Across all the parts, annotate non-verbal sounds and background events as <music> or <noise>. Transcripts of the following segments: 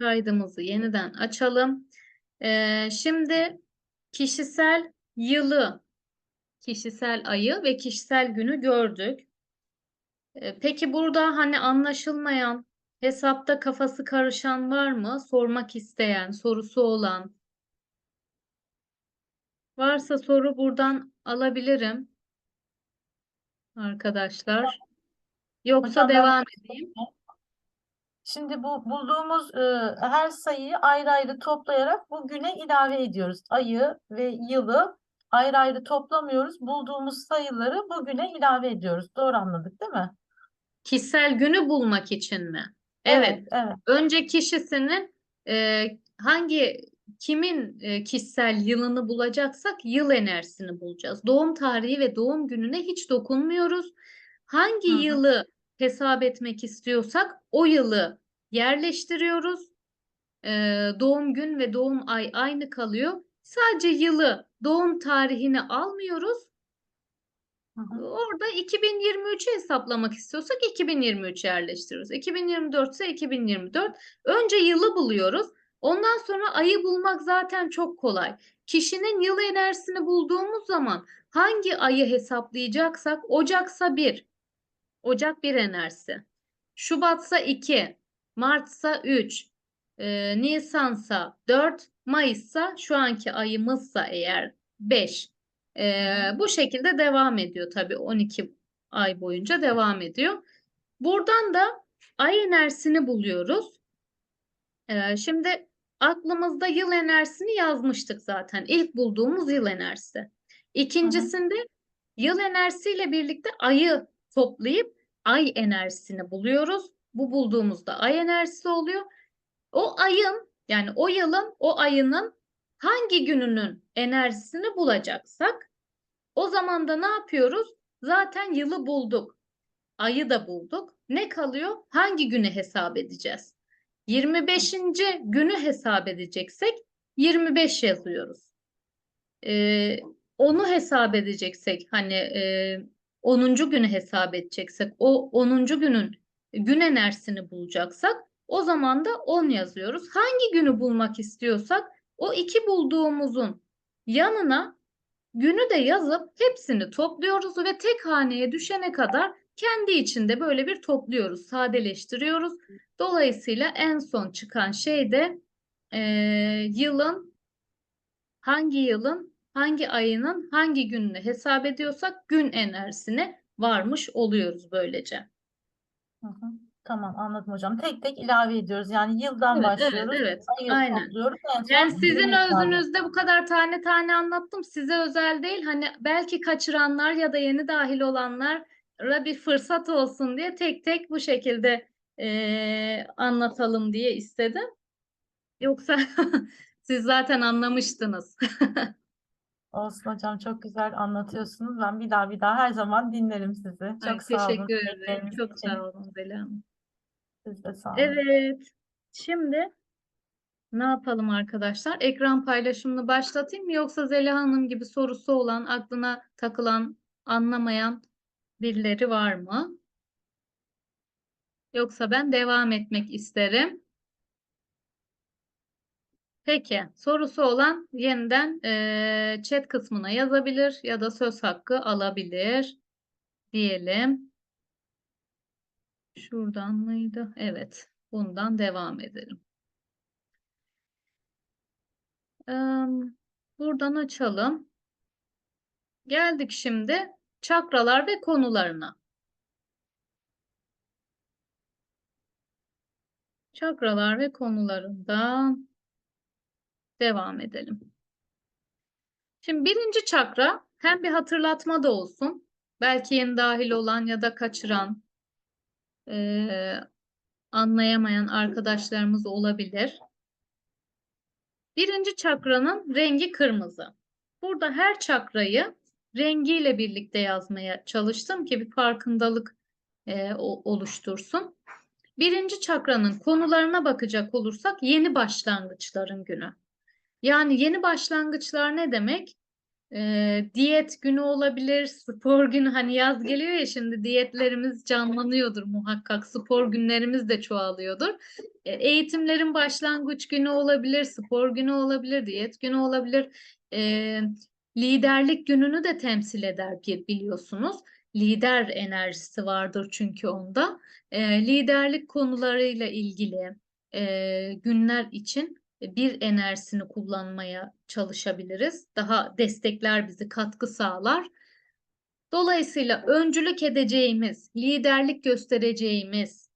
kaydımızı yeniden açalım. Ee, şimdi kişisel yılı, kişisel ayı ve kişisel günü gördük. Ee, peki burada hani anlaşılmayan, hesapta kafası karışan var mı? Sormak isteyen, sorusu olan. Varsa soru buradan alabilirim. Arkadaşlar. Yoksa Hocam ben- devam edeyim. Şimdi bu bulduğumuz e, her sayıyı ayrı ayrı toplayarak bu güne ilave ediyoruz. Ayı ve yılı ayrı ayrı toplamıyoruz. Bulduğumuz sayıları bugüne ilave ediyoruz. Doğru anladık değil mi? Kişisel günü bulmak için mi? Evet. evet. Önce kişisinin e, hangi kimin e, kişisel yılını bulacaksak yıl enerjisini bulacağız. Doğum tarihi ve doğum gününe hiç dokunmuyoruz. Hangi Hı hı. yılı hesap etmek istiyorsak o yılı yerleştiriyoruz. E, doğum gün ve doğum ay aynı kalıyor. Sadece yılı, doğum tarihini almıyoruz. Hı hı. Orada 2023'ü hesaplamak istiyorsak 2023 yerleştiriyoruz. 2024 ise 2024. Önce yılı buluyoruz. Ondan sonra ayı bulmak zaten çok kolay. Kişinin yıl enerjisini bulduğumuz zaman hangi ayı hesaplayacaksak Ocaksa 1. Ocak 1 enerjisi. Şubatsa 2. Martsa 3. E, Nisansa 4. Mayıssa şu anki ayımızsa eğer 5. Ee, bu şekilde devam ediyor tabii 12 ay boyunca devam ediyor. Buradan da ay enerjisini buluyoruz. Ee, şimdi aklımızda yıl enerjisini yazmıştık zaten. İlk bulduğumuz yıl enerjisi. İkincisinde yıl enerjisiyle birlikte ayı toplayıp ay enerjisini buluyoruz. Bu bulduğumuzda ay enerjisi oluyor. O ayın yani o yılın o ayının hangi gününün enerjisini bulacaksak o zaman da ne yapıyoruz? Zaten yılı bulduk. Ayı da bulduk. Ne kalıyor? Hangi günü hesap edeceğiz? 25. günü hesap edeceksek 25 yazıyoruz. Ee, onu hesap edeceksek hani e, 10. günü hesap edeceksek o 10. günün gün enerjisini bulacaksak o zaman da 10 yazıyoruz. Hangi günü bulmak istiyorsak o iki bulduğumuzun yanına günü de yazıp hepsini topluyoruz ve tek haneye düşene kadar kendi içinde böyle bir topluyoruz, sadeleştiriyoruz. Dolayısıyla en son çıkan şey de e, yılın hangi yılın hangi ayının hangi gününü hesap ediyorsak gün enerjisine varmış oluyoruz böylece. Hı hı. Tamam anladım hocam. Tek tek ilave ediyoruz. Yani yıldan Evet, evet, başlıyoruz. evet. Ayı Aynen. topluyoruz. Yani sizin özünüzde bu kadar tane tane anlattım. Size özel değil. Hani belki kaçıranlar ya da yeni dahil olanlara bir fırsat olsun diye tek tek bu şekilde eee, anlatalım diye istedim. Yoksa <laughs> siz zaten anlamıştınız. <laughs> Olsun hocam çok güzel anlatıyorsunuz. Ben bir daha bir daha her zaman dinlerim sizi. Ay, Çok sağ olun. teşekkür ederim. Çok için. sağ olun Zeliha Hanım. Siz de sağ olun. Evet. Şimdi ne yapalım arkadaşlar? Ekran paylaşımını başlatayım mı yoksa Zeliha Hanım gibi sorusu olan, aklına takılan, anlamayan birileri var mı? Yoksa ben devam etmek isterim. Peki, sorusu olan yeniden eee, chat kısmına yazabilir ya da söz hakkı alabilir diyelim. Şuradan mıydı? Evet, bundan devam edelim. Em, Buradan açalım. Geldik şimdi çakralar ve konularına. Çakralar ve konularından devam edelim. Şimdi birinci çakra hem bir hatırlatma da olsun. Belki yeni dahil olan ya da kaçıran, eee, anlayamayan arkadaşlarımız olabilir. Birinci çakranın rengi kırmızı. Burada her çakrayı rengiyle birlikte yazmaya çalıştım ki bir farkındalık o- oluştursun. Birinci çakranın konularına bakacak olursak yeni başlangıçların günü. Yani yeni başlangıçlar ne demek? Ee, diyet günü olabilir, spor günü. Hani yaz geliyor ya şimdi diyetlerimiz canlanıyordur muhakkak. Spor günlerimiz de çoğalıyordur. E, eğitimlerin başlangıç günü olabilir, spor günü olabilir, diyet günü olabilir. E, liderlik gününü de temsil eder bi- biliyorsunuz. Lider enerjisi vardır çünkü onda. E, liderlik konularıyla ilgili e, günler için bir enerjisini kullanmaya çalışabiliriz. Daha destekler bizi, katkı sağlar. Dolayısıyla öncülük edeceğimiz, liderlik göstereceğimiz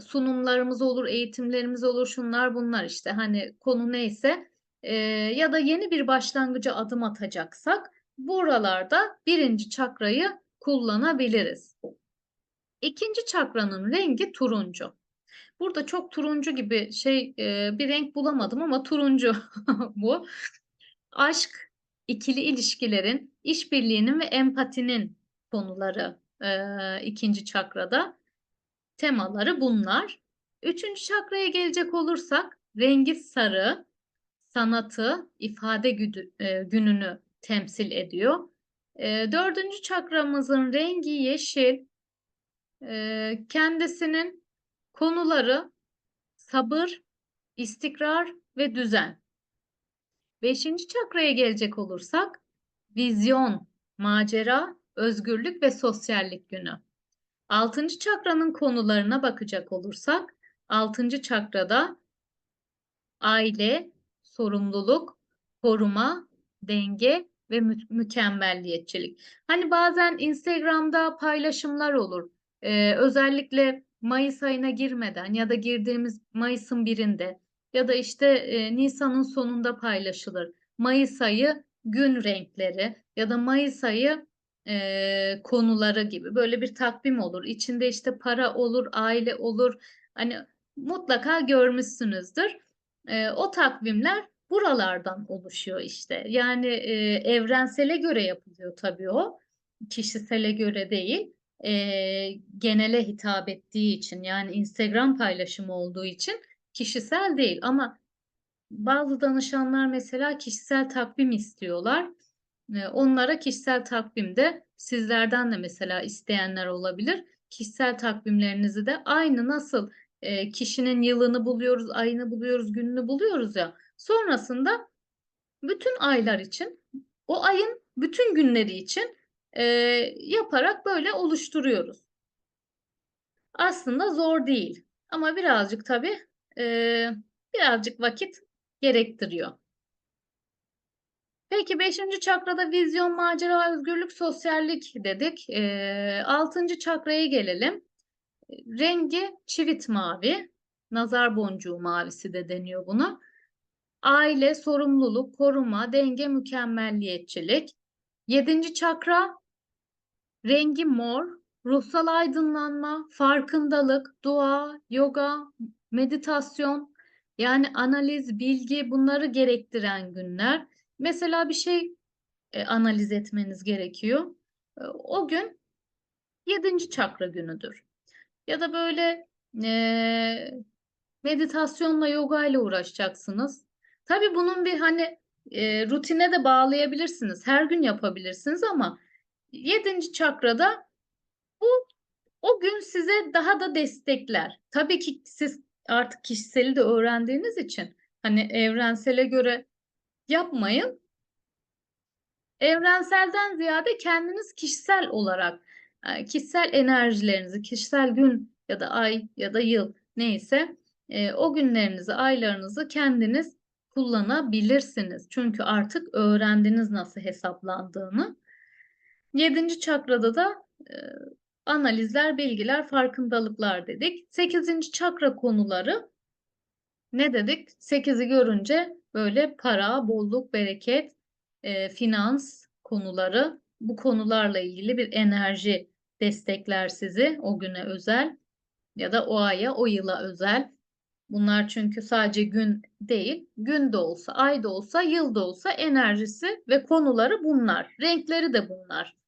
sunumlarımız olur, eğitimlerimiz olur, şunlar bunlar işte hani konu neyse e, ya da yeni bir başlangıca adım atacaksak buralarda birinci çakrayı kullanabiliriz. İkinci çakranın rengi turuncu. Burada çok turuncu gibi şey e, bir renk bulamadım ama turuncu <laughs> bu. Aşk, ikili ilişkilerin, işbirliğinin ve empatinin konuları e, ikinci çakrada. Temaları bunlar. Üçüncü çakraya gelecek olursak rengi sarı, sanatı, ifade güdü- e, gününü temsil ediyor. E, dördüncü çakramızın rengi yeşil, e, kendisinin konuları sabır, istikrar ve düzen. Beşinci çakraya gelecek olursak vizyon, macera, özgürlük ve sosyallik günü. Altıncı çakranın konularına bakacak olursak altıncı çakrada aile, sorumluluk, koruma, denge ve mü- mükemmelliyetçilik. Hani bazen Instagram'da paylaşımlar olur. Ee, özellikle Mayıs ayına girmeden ya da girdiğimiz Mayıs'ın birinde ya da işte e, Nisan'ın sonunda paylaşılır. Mayıs ayı gün renkleri ya da Mayıs ayı e, konuları gibi böyle bir takvim olur. İçinde işte para olur, aile olur. Hani mutlaka görmüşsünüzdür. E, o takvimler buralardan oluşuyor işte. Yani e, evrensele göre yapılıyor tabii o. Kişisele göre değil. E, genele hitap ettiği için yani Instagram paylaşımı olduğu için kişisel değil ama bazı danışanlar mesela kişisel takvim istiyorlar. E, Onlara kişisel takvimde sizlerden de mesela isteyenler olabilir. Kişisel takvimlerinizi de aynı nasıl e, kişinin yılını buluyoruz, ayını buluyoruz, gününü buluyoruz ya. Sonrasında bütün aylar için, o ayın bütün günleri için e, yaparak böyle oluşturuyoruz. Aslında zor değil ama birazcık tabii e, birazcık vakit gerektiriyor. Peki beşinci çakrada vizyon, macera, özgürlük, sosyallik dedik. Ee, altıncı çakraya gelelim. Rengi çivit mavi, nazar boncuğu mavisi de deniyor buna. Aile, sorumluluk, koruma, denge, mükemmelliyetçilik. Yedinci çakra rengi mor, ruhsal aydınlanma, farkındalık, dua, yoga, meditasyon, yani analiz, bilgi bunları gerektiren günler. Mesela bir şey e, analiz etmeniz gerekiyor. E, o gün yedinci çakra günüdür. Ya da böyle e, meditasyonla, yoga ile uğraşacaksınız. Tabii bunun bir hani e, rutine de bağlayabilirsiniz. Her gün yapabilirsiniz ama yedinci çakrada bu o gün size daha da destekler. Tabii ki siz artık kişiseli de öğrendiğiniz için hani evrensele göre yapmayın. Evrenselden ziyade kendiniz kişisel olarak e, kişisel enerjilerinizi, kişisel gün ya da ay ya da yıl neyse e, o günlerinizi, aylarınızı kendiniz kullanabilirsiniz. Çünkü artık öğrendiniz nasıl hesaplandığını. Yedinci çakrada da e, analizler, bilgiler, farkındalıklar dedik. Sekizinci çakra konuları ne dedik? Sekizi görünce böyle para, bolluk, bereket, e, finans konuları bu konularla ilgili bir enerji destekler sizi o güne özel ya da o aya, o yıla özel. Bunlar çünkü sadece gün değil, gün de olsa, ay da olsa, yıl da olsa enerjisi ve konuları bunlar. Renkleri de bunlar.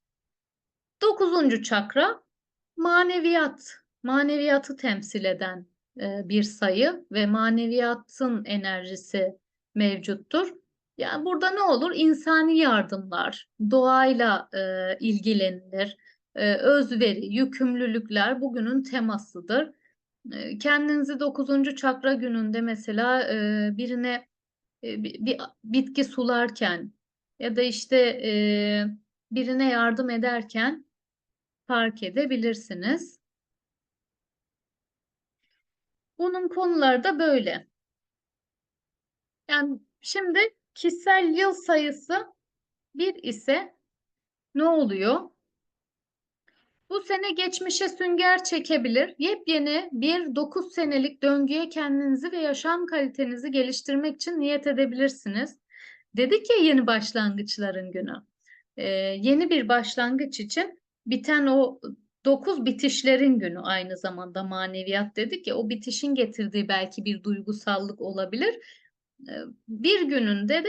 Dokuzuncu çakra maneviyat, maneviyatı temsil eden e, bir sayı ve maneviyatın enerjisi mevcuttur. Yani burada ne olur? İnsani yardımlar, doğayla e, ilgilenilir, e, özveri, yükümlülükler bugünün temasıdır. E, kendinizi 9. çakra gününde mesela e, birine e, bir, bitki sularken ya da işte e, birine yardım ederken fark edebilirsiniz. Bunun konuları da böyle. Yani şimdi kişisel yıl sayısı bir ise ne oluyor? Bu sene geçmişe sünger çekebilir. Yepyeni bir 9 senelik döngüye kendinizi ve yaşam kalitenizi geliştirmek için niyet edebilirsiniz. Dedik ya yeni başlangıçların günü. Ee, yeni bir başlangıç için biten o 9 bitişlerin günü aynı zamanda maneviyat dedik ya o bitişin getirdiği belki bir duygusallık olabilir. Ee, bir gününde de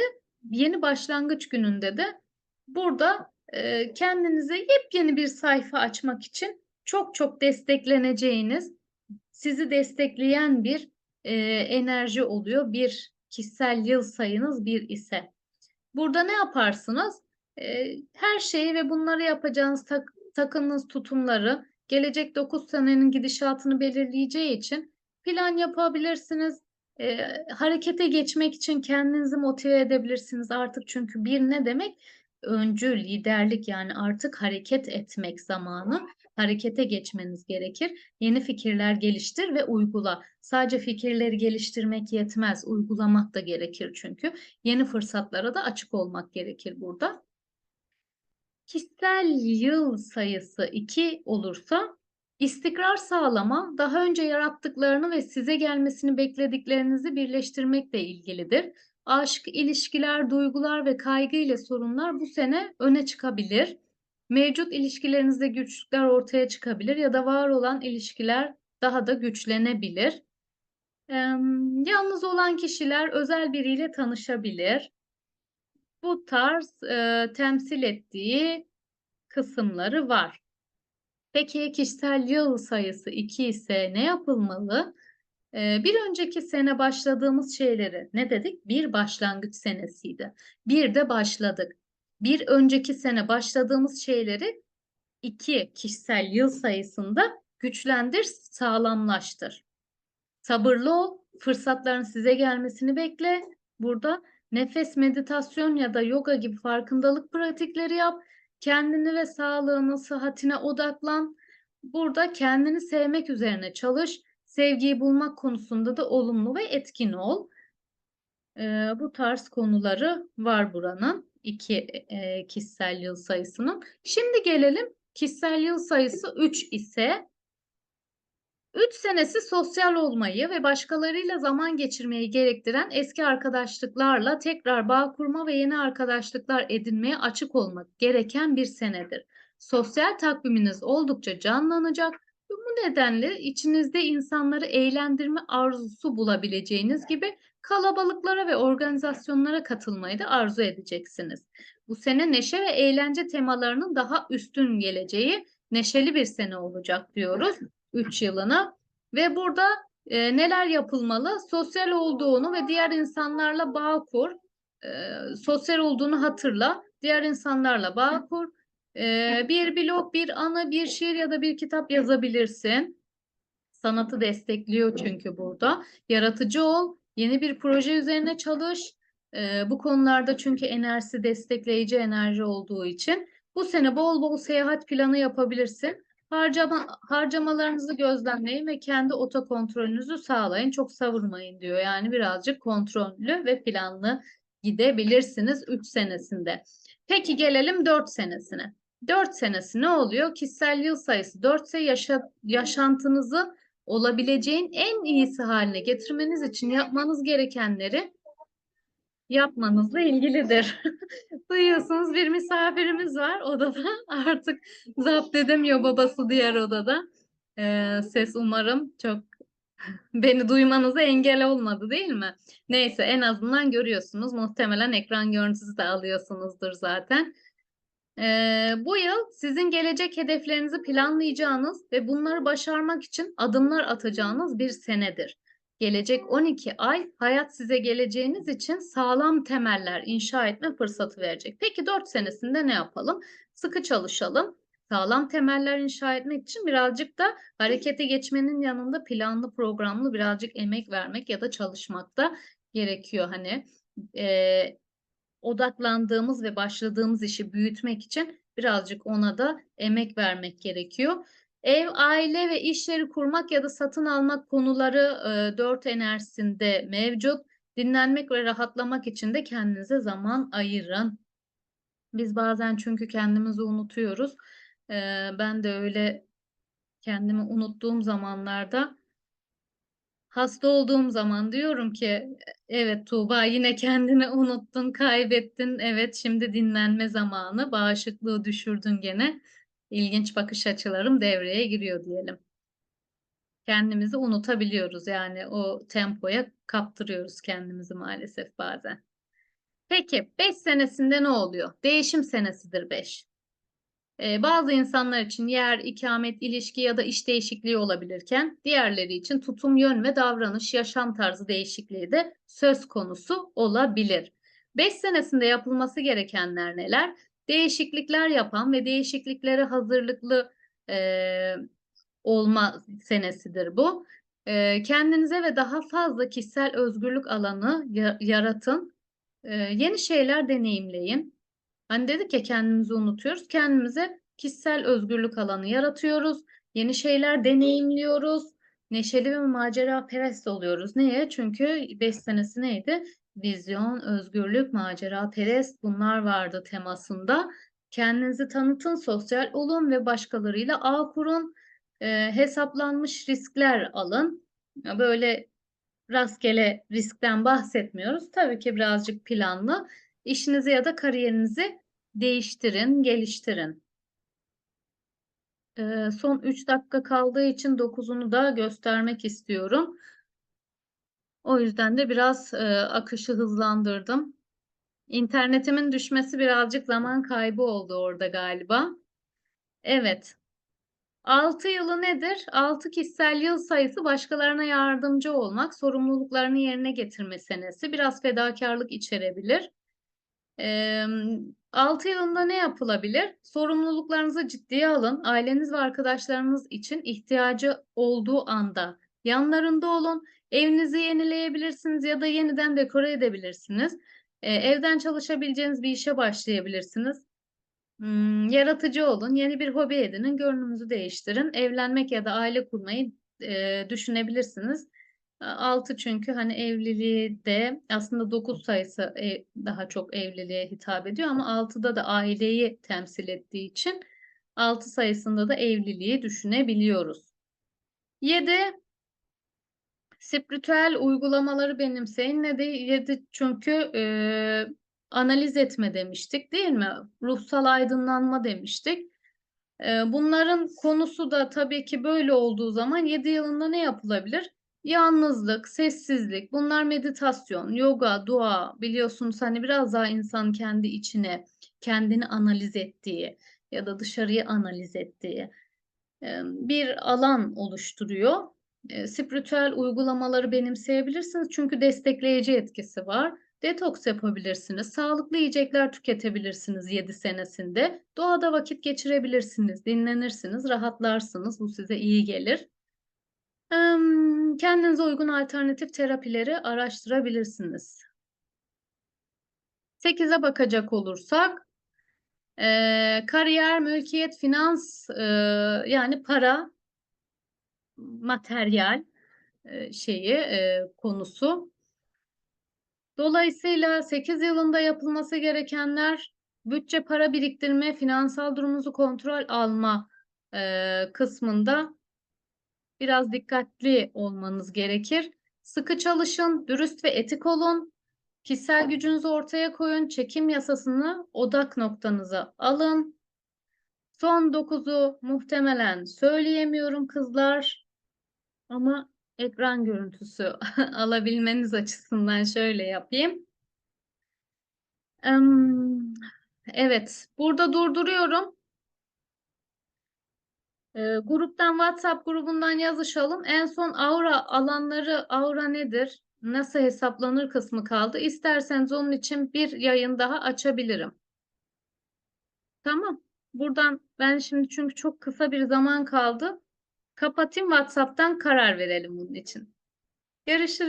yeni başlangıç gününde de burada e, kendinize yepyeni bir sayfa açmak için çok çok destekleneceğiniz, sizi destekleyen bir e, enerji oluyor. Bir kişisel yıl sayınız bir ise. Burada ne yaparsınız? E, her şeyi ve bunları yapacağınız tak, takınız tutumları gelecek 9 senenin gidişatını belirleyeceği için plan yapabilirsiniz. E, harekete geçmek için kendinizi motive edebilirsiniz artık çünkü bir ne demek? öncü, liderlik yani artık hareket etmek zamanı. Harekete geçmeniz gerekir. Yeni fikirler geliştir ve uygula. Sadece fikirleri geliştirmek yetmez. Uygulamak da gerekir çünkü. Yeni fırsatlara da açık olmak gerekir burada. Kişisel yıl sayısı 2 olursa istikrar sağlama, daha önce yarattıklarını ve size gelmesini beklediklerinizi birleştirmekle ilgilidir. Aşk, ilişkiler, duygular ve kaygı ile sorunlar bu sene öne çıkabilir. Mevcut ilişkilerinizde güçlükler ortaya çıkabilir ya da var olan ilişkiler daha da güçlenebilir. Ee, yalnız olan kişiler özel biriyle tanışabilir. Bu tarz e, temsil ettiği kısımları var. Peki kişisel yıl sayısı 2 ise ne yapılmalı? Bir önceki sene başladığımız şeyleri ne dedik? Bir başlangıç senesiydi. Bir de başladık. Bir önceki sene başladığımız şeyleri iki kişisel yıl sayısında güçlendir, sağlamlaştır. Sabırlı ol, fırsatların size gelmesini bekle. Burada nefes meditasyon ya da yoga gibi farkındalık pratikleri yap. Kendini ve sağlığını, sıhhatine odaklan. Burada kendini sevmek üzerine çalış Sevgiyi bulmak konusunda da olumlu ve etkin ol. E, bu tarz konuları var buranın iki e, kişisel yıl sayısının. Şimdi gelelim kişisel yıl sayısı 3 ise 3 senesi sosyal olmayı ve başkalarıyla zaman geçirmeyi gerektiren eski arkadaşlıklarla tekrar bağ kurma ve yeni arkadaşlıklar edinmeye açık olmak gereken bir senedir. Sosyal takviminiz oldukça canlanacak bu nedenle içinizde insanları eğlendirme arzusu bulabileceğiniz gibi kalabalıklara ve organizasyonlara katılmayı da arzu edeceksiniz. Bu sene neşe ve eğlence temalarının daha üstün geleceği neşeli bir sene olacak diyoruz 3 yılına. Ve burada e, neler yapılmalı? Sosyal olduğunu ve diğer insanlarla bağ kur. E, sosyal olduğunu hatırla. Diğer insanlarla bağ kur ee, bir blog, bir anı, bir şiir ya da bir kitap yazabilirsin. Sanatı destekliyor çünkü burada. Yaratıcı ol, yeni bir proje üzerine çalış. Ee, bu konularda çünkü enerjisi destekleyici enerji olduğu için bu sene bol bol seyahat planı yapabilirsin. Harcama, harcamalarınızı gözlemleyin ve kendi otokontrolünüzü sağlayın. Çok savurmayın diyor. Yani birazcık kontrollü ve planlı gidebilirsiniz 3 senesinde. Peki gelelim 4 senesine. 4 senesi ne oluyor? Kişisel yıl sayısı 4 ise yaşa, yaşantınızı olabileceğin en iyisi haline getirmeniz için yapmanız gerekenleri yapmanızla ilgilidir. <laughs> Duyuyorsunuz bir misafirimiz var odada. <laughs> Artık zapt edemiyor babası diğer odada. Ee, ses umarım çok <laughs> beni duymanıza engel olmadı değil mi? Neyse en azından görüyorsunuz. Muhtemelen ekran görüntüsü de alıyorsunuzdur zaten. Ee, bu yıl sizin gelecek hedeflerinizi planlayacağınız ve bunları başarmak için adımlar atacağınız bir senedir. Gelecek 12 ay hayat size geleceğiniz için sağlam temeller inşa etme fırsatı verecek. Peki 4 senesinde ne yapalım? Sıkı çalışalım. Sağlam temeller inşa etmek için birazcık da harekete geçmenin yanında planlı programlı birazcık emek vermek ya da çalışmak da gerekiyor. Hani eee, odaklandığımız ve başladığımız işi büyütmek için birazcık ona da emek vermek gerekiyor. Ev, aile ve işleri kurmak ya da satın almak konuları e, dört enerjisinde mevcut. Dinlenmek ve rahatlamak için de kendinize zaman ayırın. Biz bazen çünkü kendimizi unutuyoruz. Ee, ben de öyle kendimi unuttuğum zamanlarda hasta olduğum zaman diyorum ki evet Tuğba yine kendini unuttun, kaybettin. Evet şimdi dinlenme zamanı. Bağışıklığı düşürdün gene. İlginç bakış açılarım devreye giriyor diyelim. Kendimizi unutabiliyoruz yani o tempoya kaptırıyoruz kendimizi maalesef bazen. Peki 5 senesinde ne oluyor? Değişim senesidir 5. Ee, bazı insanlar için yer, ikamet, ilişki ya da iş değişikliği olabilirken diğerleri için tutum, yön ve davranış, yaşam tarzı değişikliği de söz konusu olabilir. 5 senesinde yapılması gerekenler neler? Değişiklikler yapan ve değişikliklere hazırlıklı e, olma senesidir bu. E, kendinize ve daha fazla kişisel özgürlük alanı ya- yaratın. E, yeni şeyler deneyimleyin. Hani dedik ya kendimizi unutuyoruz. Kendimize kişisel özgürlük alanı yaratıyoruz. Yeni şeyler deneyimliyoruz. Neşeli ve macera perest oluyoruz. Niye? Çünkü 5 senesi neydi? Vizyon, özgürlük, macera perest bunlar vardı temasında. Kendinizi tanıtın, sosyal olun ve başkalarıyla ağ kurun. Ee, hesaplanmış riskler alın. Böyle rastgele riskten bahsetmiyoruz. Tabii ki birazcık planlı. İşinizi ya da kariyerinizi değiştirin, geliştirin. Ee, son 3 dakika kaldığı için 9'unu da göstermek istiyorum. O yüzden de biraz e, akışı hızlandırdım. İnternetimin düşmesi birazcık zaman kaybı oldu orada galiba. Evet. 6 yılı nedir? 6 kişisel yıl sayısı başkalarına yardımcı olmak, sorumluluklarını yerine getirme senesi. Biraz fedakarlık içerebilir. 6 yılında ne yapılabilir? Sorumluluklarınızı ciddiye alın. Aileniz ve arkadaşlarınız için ihtiyacı olduğu anda yanlarında olun. Evinizi yenileyebilirsiniz ya da yeniden dekore edebilirsiniz. Ee, evden çalışabileceğiniz bir işe başlayabilirsiniz. Hmm, yaratıcı olun, yeni bir hobi edinin, görünümünüzü değiştirin. Evlenmek ya da aile kurmayı e, düşünebilirsiniz. 6 çünkü hani evliliği de aslında 9 sayısı e, daha çok evliliğe hitap ediyor ama 6'da da aileyi temsil ettiği için 6 sayısında da evliliği düşünebiliyoruz. 7 spiritüel uygulamaları benimseyin. Ne de 7 çünkü e, analiz etme demiştik değil mi? Ruhsal aydınlanma demiştik. E, bunların konusu da tabii ki böyle olduğu zaman 7 yılında ne yapılabilir? Yalnızlık, sessizlik, bunlar meditasyon, yoga, dua biliyorsunuz hani biraz daha insan kendi içine, kendini analiz ettiği ya da dışarıyı analiz ettiği e, bir alan oluşturuyor. E, Spiritüel uygulamaları benimseyebilirsiniz çünkü destekleyici etkisi var. Detoks yapabilirsiniz, sağlıklı yiyecekler tüketebilirsiniz 7 senesinde. Doğada vakit geçirebilirsiniz, dinlenirsiniz, rahatlarsınız. Bu size iyi gelir. Kendinize uygun alternatif terapileri araştırabilirsiniz. 8'e bakacak olursak kariyer, mülkiyet, finans yani para, materyal eee, şeyi eee, konusu. Dolayısıyla 8 yılında yapılması gerekenler bütçe, para biriktirme, finansal durumunuzu kontrol alma eee, kısmında biraz dikkatli olmanız gerekir. Sıkı çalışın, dürüst ve etik olun. Kişisel gücünüzü ortaya koyun. Çekim yasasını odak noktanıza alın. Son 9'u muhtemelen söyleyemiyorum kızlar. Ama ekran görüntüsü <laughs> alabilmeniz açısından şöyle yapayım. Evet, burada durduruyorum. Ee, gruptan WhatsApp grubundan yazışalım. En son aura alanları aura nedir? Nasıl hesaplanır kısmı kaldı. İsterseniz onun için bir yayın daha açabilirim. Tamam. Buradan ben şimdi çünkü çok kısa bir zaman kaldı. Kapatayım WhatsApp'tan karar verelim bunun için. Görüşürüz.